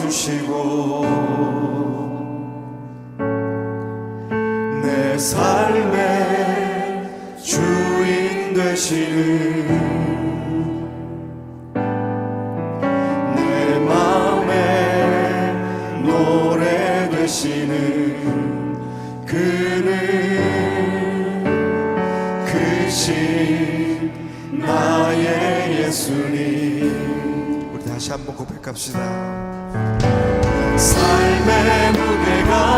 주시고 내 삶의 주인 되시는 내 마음의 노래 되시는 그는 그신 나의 예수님 우리 다시 한번 고백합시다. 삶의 무게가